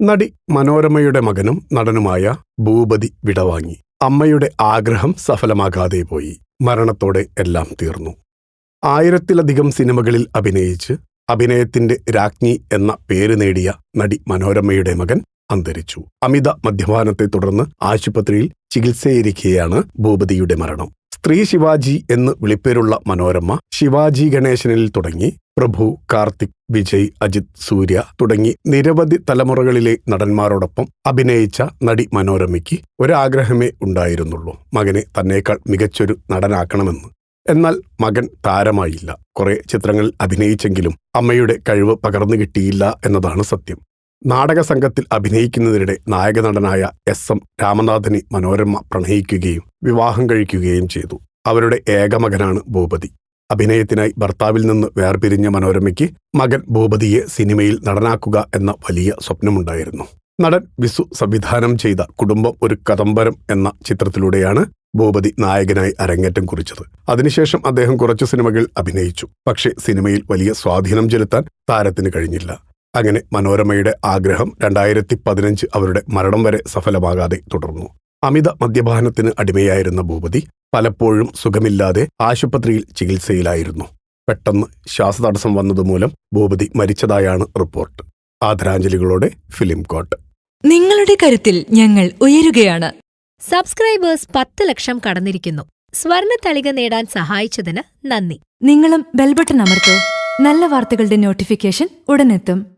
നടി മനോരമയുടെ മകനും നടനുമായ ഭൂപതി വിടവാങ്ങി. അമ്മയുടെ ആഗ്രഹം സഫലമാകാതെ പോയി. മരണത്തോടെ എല്ലാം തീർന്നു. ആയിരത്തിലധികം സിനിമകളിൽ അഭിനയിച്ച് അഭിനയത്തിന്റെ രാജ്ഞി എന്ന പേര് നേടിയ നടി മനോരമയുടെ മകൻ അന്തരിച്ചു. അമിത മദ്യപാനത്തെ തുടർന്ന് ആശുപത്രിയിൽ ചികിത്സയിരിക്കെയാണ് ഭൂപതിയുടെ മരണം. സ്ത്രീ ശിവാജി എന്ന് വിളിപ്പേരുള്ള മനോരമ ശിവാജി ഗണേശനിൽ തുടങ്ങി പ്രഭു കാർത്തിക് വിജയ് അജിത് സൂര്യ തുടങ്ങി നിരവധി തലമുറകളിലെ നടന്മാരോടൊപ്പം അഭിനയിച്ച നടി മനോരമയ്ക്ക് ഒരാഗ്രഹമേ ഉണ്ടായിരുന്നുള്ളൂ. മകനെ തന്നേക്കാൾ മികച്ചൊരു നടനാക്കണമെന്ന്. എന്നാൽ മകൻ താരമായില്ല. കുറെ ചിത്രങ്ങളിൽ അഭിനയിച്ചെങ്കിലും അമ്മയുടെ കഴിവ് പകർന്നു കിട്ടിയില്ല എന്നതാണ് സത്യം. നാടക സംഘത്തിൽ അഭിനയിക്കുന്നതിനിടെ നായകനടനായ എസ് എം രാമനാഥനെ മനോരമ പ്രണയിക്കുകയും വിവാഹം കഴിക്കുകയും ചെയ്തു. അവരുടെ ഏകമകനാണ് ഭൂപതി. അഭിനയത്തിനായി ഭർത്താവിൽ നിന്ന് വേർപിരിഞ്ഞ മനോരമയ്ക്ക് മകൻ ഭൂപതിയെ സിനിമയിൽ നടനാക്കുക എന്ന വലിയ സ്വപ്നമുണ്ടായിരുന്നു. നടൻ വിസു സംവിധാനം ചെയ്ത കുടുംബം ഒരു കദംബരം എന്ന ചിത്രത്തിലൂടെയാണ് ഭൂപതി നായകനായി അരങ്ങേറ്റം കുറിച്ചത്. അതിനുശേഷം അദ്ദേഹം കുറച്ചു സിനിമകൾ അഭിനയിച്ചു. പക്ഷേ സിനിമയിൽ വലിയ സ്വാധീനം ചെലുത്താൻ താരത്തിന് കഴിഞ്ഞില്ല. അങ്ങനെ മനോരമയുടെ ആഗ്രഹം രണ്ടായിരത്തി പതിനഞ്ച് അവരുടെ മരണം വരെ സഫലമാകാതെ തുടർന്നു. അമിത മദ്യപാനത്തിന് അടിമയായിരുന്ന ഭൂപതി പലപ്പോഴും സുഖമില്ലാതെ ആശുപത്രിയിൽ ചികിത്സയിലായിരുന്നു. പെട്ടെന്ന് ശ്വാസതടസ്സം വന്നതുമൂലം ഭൂപതി മരിച്ചതായാണ് റിപ്പോർട്ട്. ആദരാഞ്ജലികളോടെ ഫിലിം കോട്ട്. നിങ്ങളുടെ കരുത്തിൽ ഞങ്ങൾ ഉയരുകയാണ്. സബ്സ്ക്രൈബേഴ്സ് പത്ത് ലക്ഷം കടന്നിരിക്കുന്നു. സ്വർണ തളിക നേടാൻ സഹായിച്ചതിന് നന്ദി. നിങ്ങളും ബെൽബട്ടൺ അമർത്തോ. നല്ല വാർത്തകളുടെ നോട്ടിഫിക്കേഷൻ ഉടനെത്തും.